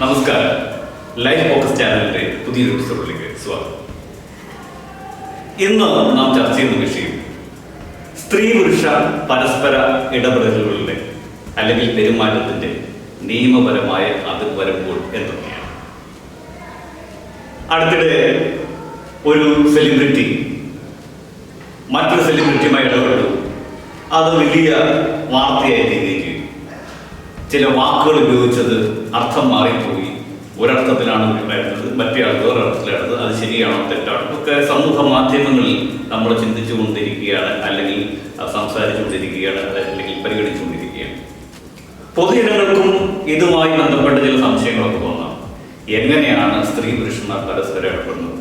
നമസ്കാരം. Life focus ചാനലിന്റെ പുതിയൊരു എപ്പിസോഡിലേക്ക് സ്വാഗതം. ഇന്ന് നാം ചർച്ച ചെയ്യുന്ന വിഷയം സ്ത്രീ പുരുഷ പരസ്പര ഇടപെടലുകളുടെ അല്ലെങ്കിൽ പെരുമാറ്റത്തിന്റെ നിയമപരമായ അതിർവരമ്പോൾ എന്തൊക്കെയാണ്? അടുത്തിടെ ഒരു സെലിബ്രിറ്റി മറ്റൊരു സെലിബ്രിറ്റിയുമായി ഇടപെട്ടു. അത് വലിയ വാർത്തയായി തീരുകയും ചില വാക്കുകൾ ഉപയോഗിച്ചത് അർത്ഥം മാറിപ്പോയി. ഒരർത്ഥത്തിലാണ് ഉണ്ടായിരുന്നത് മറ്റേ ആൾ ഒരർത്ഥത്തിലായിരുന്നത് അത് ശരിയാണോ തെറ്റാണോ? ഒക്കെ സമൂഹ മാധ്യമങ്ങളിൽ നമ്മൾ ചിന്തിച്ചു കൊണ്ടിരിക്കുകയാണ് അല്ലെങ്കിൽ സംസാരിച്ചു സംസാരിച്ചുകൊണ്ടിരിക്കുകയാണ് അല്ലെങ്കിൽ പരിഗണിച്ചുകൊണ്ടിരിക്കുകയാണ്. പൊതുജനങ്ങൾക്കും ഇതുമായി ബന്ധപ്പെട്ട ചില സംശയങ്ങളൊക്കെ തോന്നാം എങ്ങനെയാണ് സ്ത്രീ പുരുഷന്മാർ പരസ്പരം ഇടപെടുന്നത്?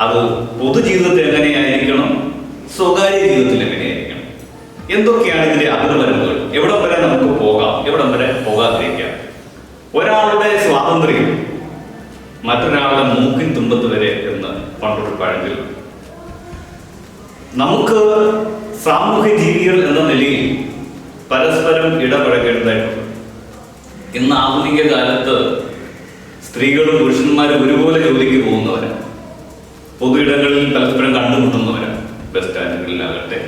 അത് പൊതുജീവിതത്തിൽ എങ്ങനെയായിരിക്കണം? സ്വകാര്യ ജീവിതത്തിൽ എങ്ങനെയായിരിക്കണം? എന്തൊക്കെയാണ് ഇതിന്റെ അതിർവരമ്പുകൾ എവിടം വരെ നമുക്ക് പോകാം? എവിടം വരെ പോകാതിരിക്കാം? ഒരാളുടെ സ്വാതന്ത്ര്യം മറ്റൊരാളുടെ മൂക്കിൻ തുമ്പത്ത് വരെ എന്ന് പണ്ടൊരു പഴഞ്ചൊല്ല്. നമുക്ക് സാമൂഹ്യ ജീവികൾ എന്ന നിലയിൽ പരസ്പരം ഇടപഴകേണ്ടതായിട്ടുണ്ട്. ഇന്ന് ആധുനിക കാലത്ത് സ്ത്രീകളും പുരുഷന്മാരും ഒരുപോലെ ജോലിക്ക് പോകുന്നവരാണ്. പൊതു ഇടങ്ങളിൽ പരസ്പരം കണ്ടുമുട്ടുന്നവരാണ്. ബസ് സ്റ്റാൻഡുകളിലാകട്ടെ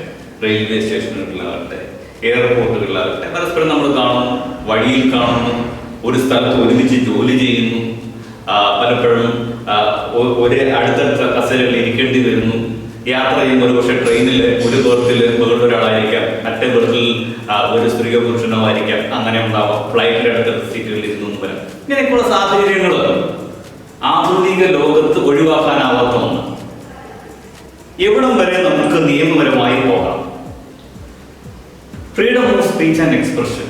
റെയിൽവേ സ്റ്റേഷനുകളിലാകട്ടെ എയർപോർട്ടുകളിലാകട്ടെ പരസ്പരം നമ്മൾ കാണുന്നു വഴിയിൽ കാണുന്നു. ഒരു സ്ഥലത്ത് ഒരുമിച്ച് ജോലി ചെയ്യുന്നു. പലപ്പോഴും ഒരേ അടുത്തടുത്ത കസേരകളിൽ ഇരിക്കേണ്ടി വരുന്നു. യാത്ര ചെയ്യുമ്പോൾ പക്ഷേ ട്രെയിനിൽ ഒരു ബർത്തിൽ വേറൊരാളായിരിക്കാം മറ്റേ ബർത്തിൽ ഒരു സ്ത്രീയോ പുരുഷനോ ആയിരിക്കാം. അങ്ങനെ ഉണ്ടാവാം. ഫ്ലൈറ്റിൽ അടുത്ത സീറ്റുകളിൽ ഇരുന്നു വരാം ഇങ്ങനെയൊക്കെയുള്ള സാഹചര്യങ്ങൾ ആധുനിക ലോകത്ത് ഒഴിവാക്കാനാവാത്ത ഒന്ന്. എവിടം വരെ നമുക്ക് നിയമപരമായി പോകാം? Freedom of speech and expression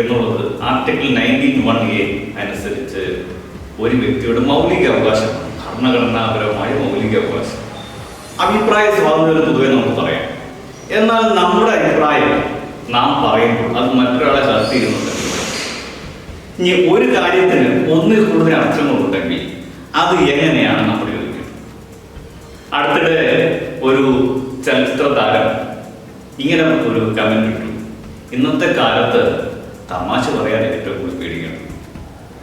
എന്നുള്ളത് ആർട്ടിക്കിൾ നയന്റീൻ വൺ എ അനുസരിച്ച് ഒരു വ്യക്തിയുടെ മൗലിക അവകാശം ഭരണഘടനാപരമായ മൗലിക അവകാശം അഭിപ്രായ സ്വാതന്ത്ര്യം പൊതുവെ നമുക്ക് പറയാം. എന്നാൽ നമ്മുടെ അഭിപ്രായം നാം പറയുമ്പോൾ അത് മറ്റൊരാളെ ഹർട്ട് ഇനി ഒരു കാര്യത്തിന് ഒന്നിൽ കൂടുതൽ അർത്ഥങ്ങളുണ്ടെങ്കിൽ അത് എങ്ങനെയാണ് നമ്മൾ ചോദിക്കുന്നത്? അടുത്തിടെ ഒരു ചലച്ചിത്ര താരം ഇങ്ങനെ ഒരു കമന്റ് ഇട്ടു. ഇന്നത്തെ കാലത്ത് തമാശ പറയാൻ ഏറ്റവും കൂടുതൽ പേടിക്കണം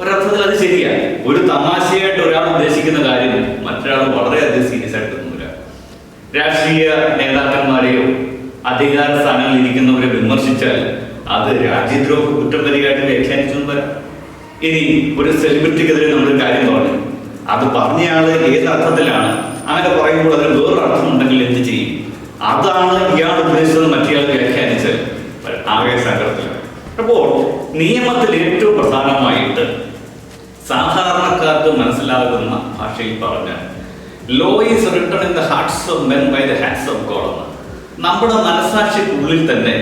ഒരർത്ഥത്തിൽ അത് ശരിയാണ് ഒരു തമാശയായിട്ട് ഒരാൾ ഉദ്ദേശിക്കുന്ന കാര്യം മറ്റൊരാൾ വളരെയധികം സീരിയസ് ആയിട്ട് എടുക്കുന്നില്ല രാഷ്ട്രീയ നേതാക്കന്മാരെയോ അധികാര സ്ഥാനങ്ങളിൽ ഇരിക്കുന്നവരെ വിമർശിച്ചാൽ അത് രാജ്യദ്രോഹ കുറ്റപരിയായിട്ട് വ്യാഖ്യാനിച്ചു വ്യാഖ്യാനിച്ചൊന്നും വരാം ഇനി ഒരു സെലിബ്രിറ്റിക്കെതിരെ നമ്മൾ കാര്യം പറഞ്ഞു. അത് പറഞ്ഞയാൾ ഏത് അർത്ഥത്തിലാണ്? അങ്ങനെ പറയുമ്പോൾ അതിന് വേറൊരു അർത്ഥം ഉണ്ടെങ്കിൽ എന്ത് ചെയ്യും? അതാണ് ഇയാൾ ഉദ്ദേശിച്ചത് മറ്റേയാൾ വ്യാഖ്യാനിച്ചാൽ ആകെ സങ്കടത്തിലാണ്. അപ്പോൾ നിയമത്തിൽ ഏറ്റവും പ്രധാനമായിട്ട് സാധാരണക്കാർക്ക് മനസ്സിലാകുന്ന ഭാഷയിൽ പറഞ്ഞ law is written in the hearts of men by the hands of God എന്ന്. നമ്മുടെ മനസാക്ഷിക്കുള്ളിൽ തന്നെ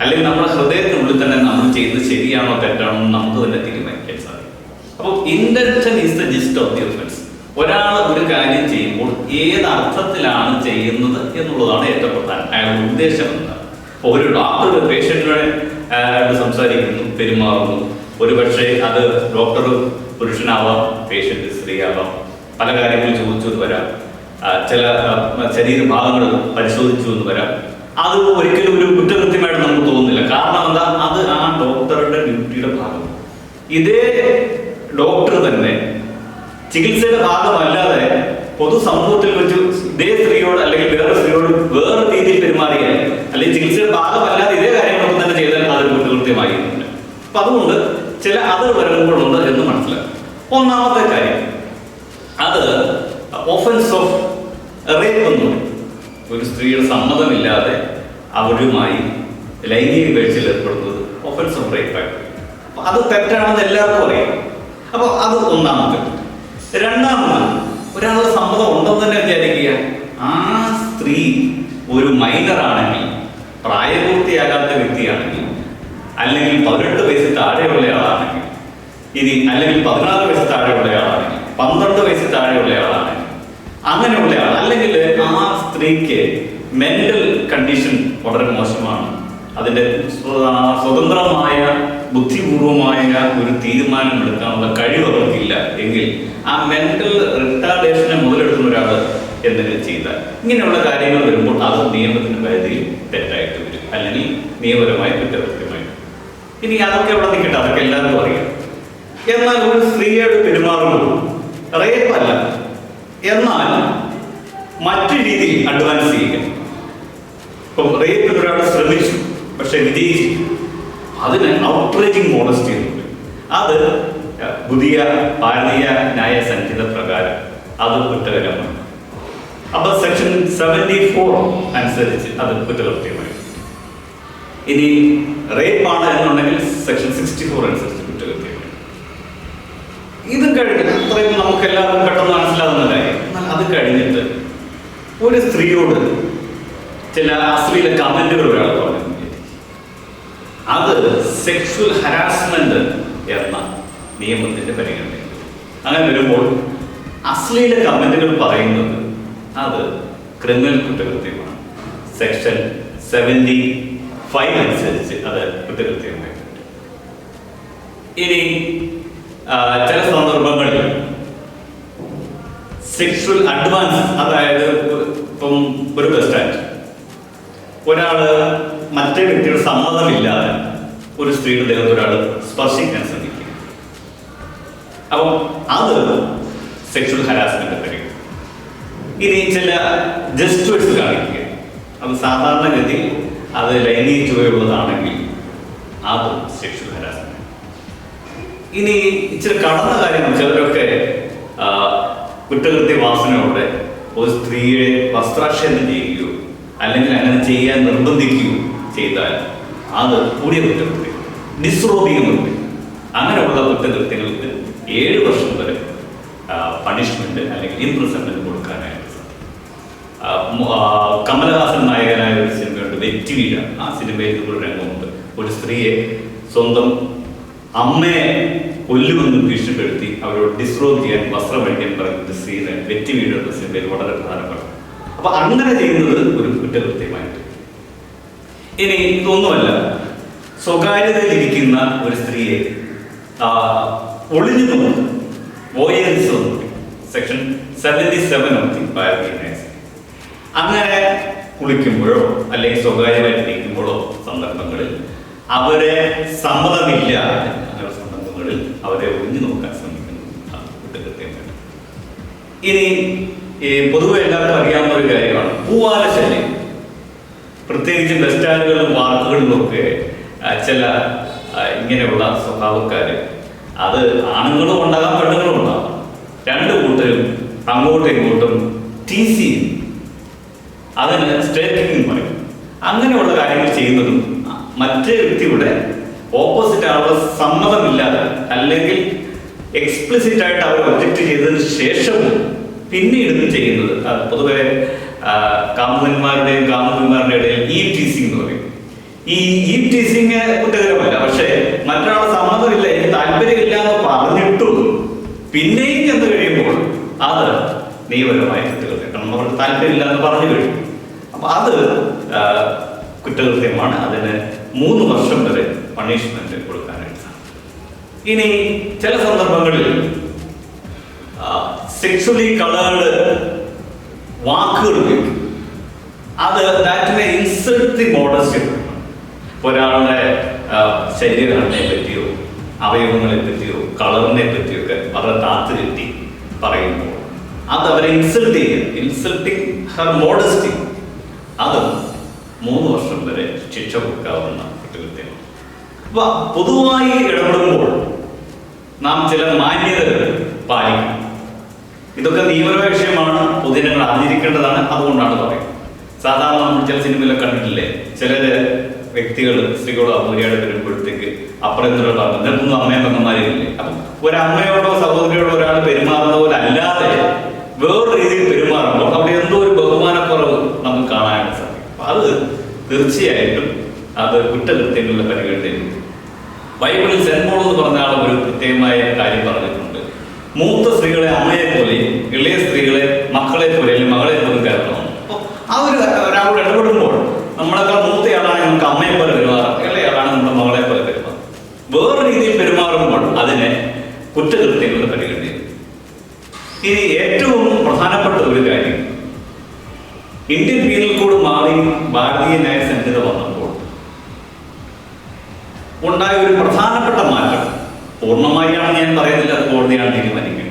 അല്ലെങ്കിൽ നമ്മുടെ ഹൃദയത്തിനുള്ളിൽ തന്നെ നമ്മൾ ചെയ്യുന്നത് ശരിയാണോ തെറ്റാണോ എന്ന് നമുക്ക് തന്നെ തീരുമാനിക്കാൻ സാധിക്കും. അപ്പോൾ intention is the gist of the offence ഒരാൾ ഒരു കാര്യം ചെയ്യുമ്പോൾ ഏത് അർത്ഥത്തിലാണ് ചെയ്യുന്നത് എന്നുള്ളതാണ് ഏറ്റവും പ്രധാനം. അയാളുടെ ഉദ്ദേശം എന്താണ്? ഒരു ഡോക്ടർ ഒരു പേഷ്യന്റിനെ സംസാരിക്കുന്നു പെരുമാറുന്നു. ഒരുപക്ഷെ അത് ഡോക്ടർ പുരുഷനാവാം പേഷ്യന്റ് സ്ത്രീയാവാം. പല കാര്യങ്ങൾ ചോദിച്ചു എന്ന് വരാം. ചില ശരീരഭാഗങ്ങൾ പരിശോധിച്ചു എന്ന് വരാം. അത് ഒരിക്കലും ഒരു കുറ്റകൃത്യമായിട്ട് നമുക്ക് തോന്നുന്നില്ല. കാരണം എന്താ? അത് ആ ഡോക്ടറുടെ ഡ്യൂട്ടിയുടെ ഭാഗം ഇതേ ഡോക്ടർ തന്നെ ചികിത്സയുടെ ഭാഗമല്ലാതെ പൊതുസമൂഹത്തിൽ വെച്ച് ഇതേ സ്ത്രീയോട് അല്ലെങ്കിൽ വേറെ സ്ത്രീയോട് വേറെ രീതിയിൽ പെരുമാറിയാൽ അല്ലെങ്കിൽ ചികിത്സയുടെ ഭാഗമല്ലാതെ ഇതേ ചെയ്താൽ അതൊരു കുറ്റകൃത്യമായിരുന്നില്ല അപ്പൊ അതുകൊണ്ട് ചില അതർ വരവുകളുണ്ട് എന്ന് മനസ്സിലാക്കും. ഒന്നാമത്തെ കാര്യം അത് ഓഫൻസ് ഓഫ് റേപ്പ് എന്ന് പറയും. ഒരു സ്ത്രീയുടെ സമ്മതമില്ലാതെ അവരുമായി ലൈംഗിക വീഴ്ചയിൽ ഏർപ്പെടുന്നത് ഓഫൻസ് ഓഫ് അപ്പൊ അത് തെറ്റാണെന്ന് എല്ലാവർക്കും അറിയാം. അപ്പൊ അത് ഒന്നാമത്തെ രണ്ടാമത് ഒരാളുടെ സമ്മതം ഉണ്ടെന്ന് തന്നെ വിചാരിക്കുക. ആ സ്ത്രീ ഒരു മൈനറാണെങ്കിൽ പ്രായപൂർത്തിയാകാത്ത വ്യക്തിയാണെങ്കിൽ അല്ലെങ്കിൽ പതിനെട്ട് വയസ്സ് താഴെയുള്ള ആളാണെങ്കിൽ. ഇനി അല്ലെങ്കിൽ പതിനാറ് വയസ്സ് താഴെയുള്ള ആളാണെങ്കിൽ പന്ത്രണ്ട് വയസ്സിൽ താഴെയുള്ള ആളാണെങ്കിൽ അങ്ങനെയുള്ള ആൾ അല്ലെങ്കിൽ ആ സ്ത്രീക്ക് മെന്റൽ കണ്ടീഷൻ വളരെ മോശമാണ്. അതിന്റെ സ്വ- സ്വതന്ത്രമായ ബുദ്ധിപൂർവമായ ഒരു തീരുമാനം എടുക്കാനുള്ള കഴിവ് അവർക്കില്ല. എങ്കിൽ ആ മെന്റൽ റിട്ടാർഡേഷനെ മുതലെടുക്കുന്ന ഒരാൾ എന്തെങ്കിലും ചെയ്താൽ ഇങ്ങനെയുള്ള കാര്യങ്ങൾ വരുമ്പോൾ അത് നിയമത്തിന്റെ പരിധിയിൽ തെറ്റായിട്ട് വരും. അല്ലെങ്കിൽ നിയമപരമായി കുറ്റകൃത്യമായിട്ട് ഇനി അതൊക്കെ അവിടെ നിൽക്കട്ടെ? അതൊക്കെ എല്ലാവർക്കും അറിയാം എന്നാൽ ഒരു സ്ത്രീയോട് പെരുമാറുന്നു റേപ്പ് അല്ല എന്നാൽ മറ്റു രീതിയിൽ അഡ്വാൻസ് ചെയ്യുക ഇപ്പം റേപ്പിന് ഒരാൾ ശ്രമിച്ചു പക്ഷെ വിജയിച്ചു അതിന് ഔട്ട്റേജിങ് മോണസ്റ്റി ഉണ്ട്. അത് പുതിയ ഭാരതീയ ന്യായ സംഹിത പ്രകാരം അത് കുറ്റകരമാണ്. അപ്പൊ സെക്ഷൻ സെവന്റി ഫോർ അനുസരിച്ച് അത് കുറ്റകൃത്യമായി ഇനി റേപ്പ് ആണ് എന്നുണ്ടെങ്കിൽ സെക്ഷൻ സിക്സ്റ്റി ഫോർ അനുസരിച്ച് കുറ്റകൃത്യം. ഇത് കഴിഞ്ഞ് അത്രയും നമുക്ക് എല്ലാവർക്കും പെട്ടെന്ന് മനസ്സിലാകുന്നതായി എന്നാൽ അത് കഴിഞ്ഞിട്ട് ഒരു സ്ത്രീയോട് ചില അശ്ലീല കമന്റുകൾ ഒരാൾ പറഞ്ഞു അത് സെക്ഷൽ ഹരാസ്മെന്റ് എന്ന നിയമത്തിന്റെ പരിഗണന അങ്ങനെ വരുമ്പോൾ അശ്ലീല കമന്റുകൾ പറയുന്നത് അത് ക്രിമിനൽ കുറ്റകൃത്യമാണ്. സെക്ഷൻ സെവന്റി ഫൈവ് അനുസരിച്ച് അത് കൃത്യകൃത്യമായിട്ടുണ്ട് ഇനി ചില സന്ദർഭങ്ങളിൽ സെക്ഷൽ അഡ്വാൻസ് അതായത് ഇപ്പം ഒരു ബസ് സ്റ്റാൻഡ് ഒരാൾ മറ്റേ വ്യക്തിയുടെ സമ്മതമില്ലാതെ ഒരു സ്ത്രീയുടെ ദേഹത്ത് ഒരാൾ സ്പർശിക്കാൻ ശ്രമിക്കുക അപ്പം അത് സെക്ഷൽ ഹരാസ്മെന്റ് തരും ഇനി ചില ജസ്റ്റേഴ്സ് കാണിക്കുക. അത് സാധാരണഗതി അത് ലൈംഗിക ചുവയുള്ളതാണെങ്കിൽ അത് സെക്ഷൽ ഹരാസ്മെന്റ് ഇനി ഇച്ചിരി കടന്ന കാര്യം ചിലരൊക്കെ കുറ്റകൃത്യ വാസനയോടെ ഒരു സ്ത്രീയെ വസ്ത്രാക്ഷേപം ചെയ്യുകയോ അല്ലെങ്കിൽ അങ്ങനെ ചെയ്യാൻ നിർബന്ധിക്കുകയോ ചെയ്താൽ അത് കൂടിയ കുറ്റകൃത്യം. നിസ്രോധികമുണ്ട് അങ്ങനെയുള്ള കുറ്റകൃത്യങ്ങൾക്ക് ഏഴ് വർഷം വരെ പണിഷ്മെന്റ് അല്ലെങ്കിൽ ഇംപ്രസൺമെന്റ് കൊടുക്കാനായിട്ട് സാധിക്കും. കമലഹാസൻ നായകനായ ഒരു വെറ്റി വീഴ ആ സിനിമയിൽ ഒരു രംഗമുണ്ട്. ഒരു സ്ത്രീയെ സ്വന്തം അമ്മയെ കൊല്ലുമെന്ന് ഭീഷണിപ്പെടുത്തി അവരോട് ഡിസ്ട്രോ ചെയ്യാൻ വസ്ത്രം അഴിക്കാൻ പറയുന്ന സീന് വെറ്റി വീഴുന്ന സിനിമയിൽ വളരെ പ്രധാനപ്പെട്ട. അപ്പൊ അങ്ങനെ ചെയ്യുന്നത് ഒരു കുറ്റകൃത്യമായിട്ട്. ഇനി ഇതൊന്നുമല്ല. സ്വകാര്യതയിലിരിക്കുന്ന ഒരു സ്ത്രീയെ ഒളിഞ്ഞു പറയും സെക്ഷൻ സെവന്റി സെവൻ അങ്ങനെ കുളിക്കുമ്പോഴോ അല്ലെങ്കിൽ സ്വകാര്യമായിട്ട് ഇരിക്കുമ്പോഴോ സന്ദർഭങ്ങളിൽ അവരെ സമ്മതമില്ല അങ്ങനെ സന്ദർഭങ്ങളിൽ അവരെ ഒഴിഞ്ഞു നോക്കാൻ ശ്രമിക്കുന്നു. അത് കുറ്റകൃത്യമാണ് ഇനി പൊതുവെ എല്ലാവർക്കും അറിയാവുന്ന ഒരു കാര്യമാണ്. പൂവാല ശല്യം. പ്രത്യേകിച്ച് ബസ് സ്റ്റാൻഡുകളിലും വാർത്തകളിലും ഒക്കെ ചില ഇങ്ങനെയുള്ള സ്വഭാവക്കാര് അത് ആണുങ്ങളും ഉണ്ടാകാം പെണ്ണുങ്ങളും ഉണ്ടാകാം. രണ്ട് കൂട്ടരും അങ്ങോട്ടും ഇങ്ങോട്ടും ടി അതിന് എന്ന് പറയും. അങ്ങനെയുള്ള കാര്യങ്ങൾ ചെയ്യുന്നതും മറ്റേ വ്യക്തിയുടെ ഓപ്പോസിറ്റ് ആളുടെ സമ്മതമില്ലാതെ അല്ലെങ്കിൽ എക്സ്പ്ലിസിറ്റ് ആയിട്ട് അവർ ഒബ്ജക്റ്റ് ചെയ്തതിന് ശേഷവും പിന്നീട് ചെയ്യുന്നത് പൊതുവെ കാമുകന്മാരുടെയും കാമുകന്മാരുടെ ഇടയിൽ ഈ ടീസിംഗ് എന്ന് പറയും. ഈ ഈ ടീസിംഗ് കുറ്റകരമല്ല പക്ഷേ മറ്റൊരാളെ സമ്മതമില്ല എനിക്ക് താല്പര്യമില്ല എന്ന് പറഞ്ഞിട്ടും പിന്നെയും ചെന്ന് കഴിയുമ്പോൾ അത് നിയമപരമായ കുറ്റകൃത്യം കാരണം അവർക്ക് താല്പര്യമില്ല എന്ന് പറഞ്ഞു കഴിയും അപ്പൊ അത് കുറ്റകൃത്യമാണ്. അതിന് മൂന്ന് വർഷം വരെ പണിഷ്മെന്റ് കൊടുക്കാനായിട്ട് ഇനി ചില സന്ദർഭങ്ങളിൽ സെക്ഷലി കളേർഡ് വാക്കുകൾ ഉപയോഗിക്കും. അത് that may insult the modesty ഒരാളുടെ ശരീരഘടനയെ പറ്റിയോ അവയവങ്ങളെ പറ്റിയോ കളറിനെ പറ്റിയോ ഒക്കെ വളരെ താത്തു പറയുമ്പോൾ അത് അവരെ ഇൻസൾട്ട് ചെയ്യുക ഇൻസൾട്ടിങ് ഹർ മോഡസ്റ്റി അത് മൂന്ന് വർഷം വരെ ശിക്ഷ കൊടുക്കാവുന്ന കുറ്റകൃത്യമാണ് അപ്പൊ പൊതുവായി ഇടപെടുമ്പോൾ നാം ചില മാന്യതകൾ പാലിക്കണം. ഇതൊക്കെ നിയമപരമായ വിഷയമാണ്. പൊതുജനങ്ങൾ അറിഞ്ഞിരിക്കേണ്ടതാണ്. അതുകൊണ്ടാണ് പറയുന്നത്. സാധാരണ നമ്മൾ ചില സിനിമയിലൊക്കെ കണ്ടിട്ടില്ലേ? ചില വ്യക്തികൾ സ്ത്രീകളോ അമ്മൂരിയോട് വരുമ്പോഴത്തേക്ക് അപ്പുറം ഇത്ര പറഞ്ഞു നിൽക്കുന്ന അമ്മയും പെങ്ങന്മാരില്ലേ അപ്പം ഒരമ്മയോടോ സഹോദരിയോടോ ഒരാൾ പെരുമാറുന്ന പോലെ അല്ലാതെ വേറെ രീതിയിൽ പെരുമാറുമ്പോൾ അവിടെ എന്തോ ഒരു ബഹുമാനക്കുറവ് നമുക്ക് കാണാനായിട്ട് സാധിക്കും അപ്പൊ അത് തീർച്ചയായിട്ടും അത് കുറ്റകൃത്യങ്ങളുടെ പരിഗണനയിൽ ബൈബിളിൽ സെന്റ് പോൾ എന്ന് പറഞ്ഞ ഒരു പ്രത്യേകമായ കാര്യം പറഞ്ഞിട്ടുണ്ട്. മൂത്ത സ്ത്രീകളെ അമ്മയെ പോലെയും ഇളയ സ്ത്രീകളെ മക്കളെ പോലെയും മകളെ പോലും കരുതണം ആ ഒരു ഒരാളോട് ഇടപെടുമ്പോൾ നമ്മളെക്കാൾ മൂത്തയാളാണെങ്കിൽ നമുക്ക് അമ്മയെ പോലെ പെരുമാറാം ഇളയാളാണ് നമ്മുടെ മകളെ പോലെ പെരുമാറാം വേറെ രീതിയിൽ പെരുമാറുമ്പോൾ അതിനെ കുറ്റകൃത്യങ്ങളുടെ പരിഗണനയിൽ ഇനി ഏറ്റവും പ്രധാനപ്പെട്ട ഒരു കാര്യം ഇന്ത്യൻ പീനൽ കോഡ് മാറി ഭാരതീയ ന്യായ സംഹിത വന്നപ്പോൾ ഉണ്ടായ ഒരു പ്രധാനപ്പെട്ട മാറ്റം പൂർണമായാണ് ഞാൻ പറയുന്നില്ല അത് കോടതിയാണ് തീരുമാനിക്കേണ്ടത്.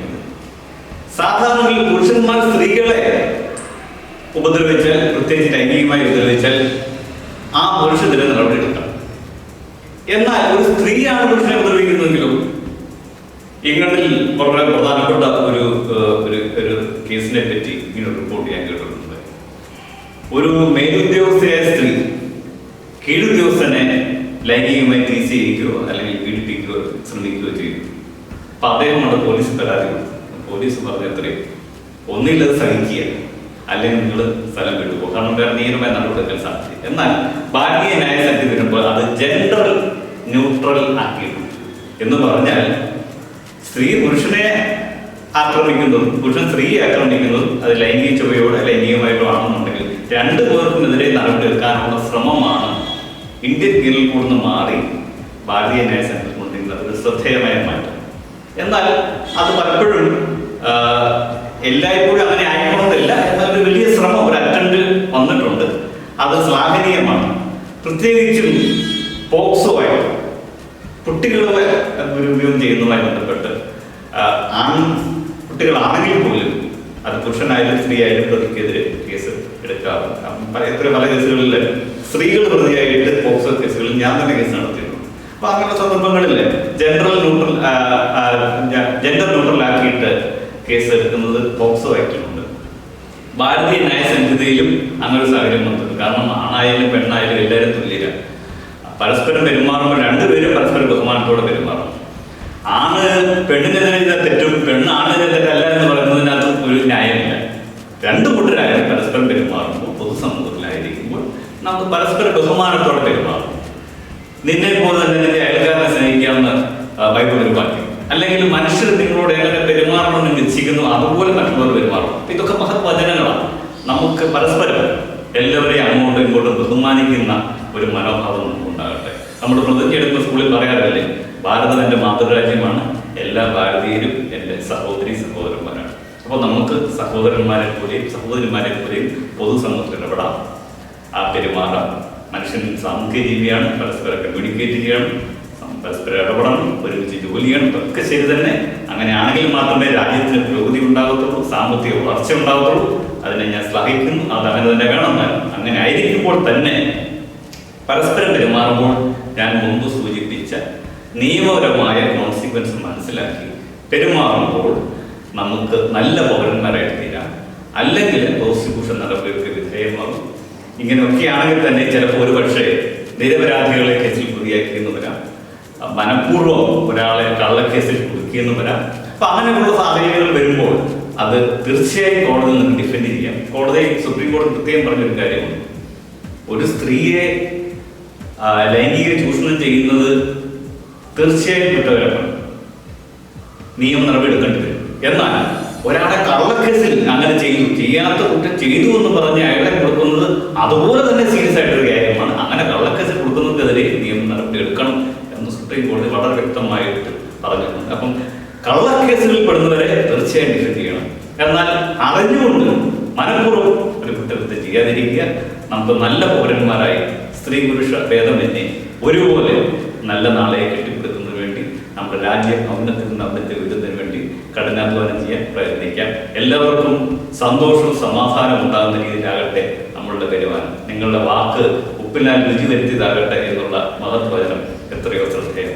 സാധാരണ പുരുഷന്മാർ സ്ത്രീകളെ ഉപദ്രവിച്ചാൽ പ്രത്യേകിച്ച് ലൈംഗികമായി ഉപദ്രവിച്ചാൽ ആ പുരുഷത്തിന് നടപടിയെടുക്കാം എന്നാൽ ഒരു സ്ത്രീയാണ് പുരുഷനെ ഉപദ്രവിക്കുന്നതെങ്കിലും ഇംഗ്ലണ്ടിൽ വളരെ പ്രധാനപ്പെട്ട ഒരു ഒരു കേസിനെ പറ്റി ഇങ്ങനെ റിപ്പോർട്ട് ചെയ്യാൻ ഒരു മേലുദ്യോഗസ്ഥയായ സ്ത്രീ കീഴുദ്യോഗസ്ഥനെ ലൈംഗികമായി ചെയ്യുകയോ അല്ലെങ്കിൽ പീഡിപ്പിക്കുകയോ ശ്രമിക്കുകയോ ചെയ്തു. അപ്പൊ അദ്ദേഹമാണ് പോലീസ് പരാതി പോലീസ് പറഞ്ഞ അത്രയും. ഒന്നില്ലത് സഹിക്കുക. അല്ലെങ്കിൽ നിങ്ങൾ സ്ഥലം വിട്ടുപോകും. കാരണം വേറെ നിയമമായി നടപടിക്കാൻ സാധിക്കും എന്നാൽ ഭാരതീയ ന്യായസമിതി വരുമ്പോൾ അത് ജെൻഡർ ന്യൂട്രൽ ആക്കിയിട്ടുണ്ട്. എന്ന് പറഞ്ഞാൽ സ്ത്രീ പുരുഷനെ ആക്രമിക്കുന്നതും പുരുഷൻ സ്ത്രീയെ ആക്രമിക്കുന്നതും അത് ലൈംഗിക ചുവയോടെ ലൈംഗികമായിട്ടോ ആണെന്നുണ്ടെങ്കിൽ രണ്ടു പേർക്കുമെതിരെ നടപടിയെടുക്കാനുള്ള ശ്രമമാണ് ഇന്ത്യൻ കീഴിൽ കൂടുന്ന മാറി ഭാരതീയ ന്യായ സമിതി കൊണ്ടിരിക്കുന്നത് ഒരു ശ്രദ്ധേയമായ മാറ്റം. എന്നാൽ അത് പലപ്പോഴും എല്ലായ്പ്പോഴും അങ്ങനെ ആയിക്കണമെന്നില്ല എന്നാൽ ഒരു വലിയ ശ്രമം ഒരു അറ്റൻഡ് വന്നിട്ടുണ്ട്. അത് ശ്ലാഘനീയമാണ്. പ്രത്യേകിച്ചും പോക്സോ ആയിട്ട് കുട്ടികളെ ദുരുപയോഗം ചെയ്യുന്നതുമായി ബന്ധപ്പെട്ട് ആൺ കുട്ടികളാണെങ്കിൽ പോലും അത് പുരുഷനായാലും സ്ത്രീ ആയാലും പ്രതിക്കെതിരെ അപ്പം എത്ര പല കേസുകളിൽ സ്ത്രീകൾ പ്രതിയായിട്ട് പോക്സോ കേസുകളിൽ ഞാൻ തന്നെ കേസ് നടത്തിയിട്ടുണ്ട് അപ്പൊ അങ്ങനെയുള്ള സന്ദർഭങ്ങളിൽ ജനറൽ ന്യൂട്രൽ ജെൻഡർ ന്യൂട്രൽ ആക്കിയിട്ട് കേസ് എടുക്കുന്നത് പോക്സോ ആക്ടിലുണ്ട് ഭാരതീയ ന്യായ സംഹിതയിലും അങ്ങനെ സാഹചര്യം വന്നിട്ടുണ്ട്. കാരണം ആണായാലും പെണ്ണായാലും എല്ലാവരും തുല്യരാണ് പരസ്പരം പെരുമാറുമ്പോൾ രണ്ടുപേരും പരസ്പരം ബഹുമാനത്തോടെ പെരുമാറും ആണ് പെണ്ണിനെതിരെ തെറ്റും പെണ്ണ് ആണിനെതിരെ തെറ്റല്ല എന്ന് പറയുന്നതിനകത്ത് ഒരു ന്യായമില്ല. രണ്ടു കൂട്ടരായാലും പരസ്പരം പെരുമാറുമ്പോൾ പൊതുസമൂഹത്തിലായിരിക്കുമ്പോൾ നമുക്ക് പരസ്പര ബഹുമാനത്തോടെ പെരുമാറും. നിന്നെ പോലെ തന്നെ നിന്റെ അയൽക്കാരനെ സ്നേഹിക്കാമെന്ന് ബൈബിൾ ഒരു അല്ലെങ്കിൽ മനുഷ്യർ നിങ്ങളോട് എങ്ങനെ പെരുമാറണമെന്ന് നിശ്ചയിക്കുന്നു അതുപോലെ മറ്റുള്ളവർ പെരുമാറണം. ഇതൊക്കെ മഹത് വചനങ്ങളാണ് നമുക്ക് പരസ്പരം എല്ലാവരെയും അങ്ങോട്ടും ഇങ്ങോട്ടും ബഹുമാനിക്കുന്ന ഒരു മനോഭാവം നമുക്ക് ഉണ്ടാകട്ടെ നമ്മുടെ പ്രതിജ്ഞയെടുക്കുന്ന സ്കൂളിൽ പറയാറില്ലേ ഭാരതം എന്റെ മാതൃരാജ്യമാണ്. എല്ലാ ഭാരതീയരും എന്റെ സഹോദരി സഹോദരന്മാരാണ്. അപ്പോൾ നമുക്ക് സഹോദരന്മാരെ പോലെയും സഹോദരിമാരെ പോലെയും പൊതുസമൂഹത്തിൽ ഇടപെടാം. ആ പെരുമാറാം മനുഷ്യൻ സാമൂഹ്യ ജീവിയാണ് പരസ്പരം കമ്മ്യൂണിക്കേറ്റ് ചെയ്യണം പരസ്പരം ഇടപെടണം ഒരുമിച്ച് ജോലി ചെയ്യണം ഇതൊക്കെ ശരി തന്നെ. അങ്ങനെയാണെങ്കിൽ മാത്രമേ രാജ്യത്തിന് പുരോഗതി ഉണ്ടാകത്തുള്ളൂ സാമ്പത്തിക വളർച്ച ഉണ്ടാകത്തുള്ളൂ. അതിനെ ഞാൻ ശ്ലാഘിക്കുന്നു അത് അങ്ങനെ തന്നെ വേണം. അങ്ങനെ ആയിരിക്കുമ്പോൾ തന്നെ പരസ്പരം പെരുമാറുമ്പോൾ ഞാൻ മുമ്പ് സൂചിപ്പിച്ച നിയമപരമായ കോൺസിക്വൻസ് മനസ്സിലാക്കി പെരുമാറുമ്പോൾ നമുക്ക് നല്ല പൗരന്മാരായിട്ട് തീരാം അല്ലെങ്കിൽ പ്രോസിക്യൂഷൻ നടപടികൾക്ക് വിധേയമാകും. ഇങ്ങനെയൊക്കെയാണെങ്കിൽ തന്നെ ചിലപ്പോൾ ഒരു പക്ഷേ നിരപരാധികളെ കേസിൽ പ്രതിയാക്കിയെന്ന് വരാം മനഃപൂർവം ഒരാളെ കള്ളക്കേസിൽ കുടുക്കിയെന്ന് വരാം അപ്പൊ അങ്ങനെയുള്ള സാഹചര്യങ്ങൾ വരുമ്പോൾ അത് തീർച്ചയായും കോടതിയിൽ നിന്ന് ഡിഫെൻഡ് ചെയ്യാം. കോടതി സുപ്രീം കോടതി പ്രത്യേകം പറഞ്ഞൊരു കാര്യമാണ് ഒരു സ്ത്രീയെ ലൈംഗിക ചൂഷണം ചെയ്യുന്നത് തീർച്ചയായും കുറ്റകരമാണ്. നിയമ നടപടി എടുക്കേണ്ടി എന്നാൽ ഒരാളെ കള്ളക്കേസിൽ അങ്ങനെ ചെയ്തു ചെയ്യാത്ത കുറ്റം ചെയ്തു എന്ന് പറഞ്ഞ് അയാളെ കൊടുക്കുന്നത് അതുപോലെ തന്നെ സീരിയസ് ആയിട്ടൊരു കാര്യമാണ്. അങ്ങനെ കള്ളക്കേസിൽ കൊടുക്കുന്നതിനെതിരെ നിയമ നടപടി എടുക്കണം എന്ന് സുപ്രീം കോടതി വളരെ വ്യക്തമായിട്ട് പറഞ്ഞിട്ടുണ്ട്. അപ്പം കള്ളക്കേസിൽ പെടുന്നവരെ തീർച്ചയായും ഡിഫെൻഡ് ചെയ്യണം. എന്നാൽ അറിഞ്ഞുകൊണ്ട് മനഃപൂർവം ഒരു കുറ്റകൃത്യം ചെയ്യാതിരിക്കുക നമുക്ക് നല്ല പൗരന്മാരായി സ്ത്രീ പുരുഷ ഭേദമന്യേ ഒരുപോലെ നല്ല നാളെ നമ്മുടെ രാജ്യ ഔന്നത്തിൽ നടത്തി ഉയരുന്നതിന് വേണ്ടി കഠിനാധ്വാനം ചെയ്യാൻ പ്രയത്നിക്കാം. എല്ലാവർക്കും സന്തോഷവും സമാധാനം ഉണ്ടാകുന്ന രീതിയിലാകട്ടെ നമ്മളുടെ പരിമാനം നിങ്ങളുടെ വാക്ക് ഉപ്പിനാൽ രുചി വരുത്തിയതാകട്ടെ എന്നുള്ള മഹത്വചനം എത്രയോ ശ്രദ്ധേയം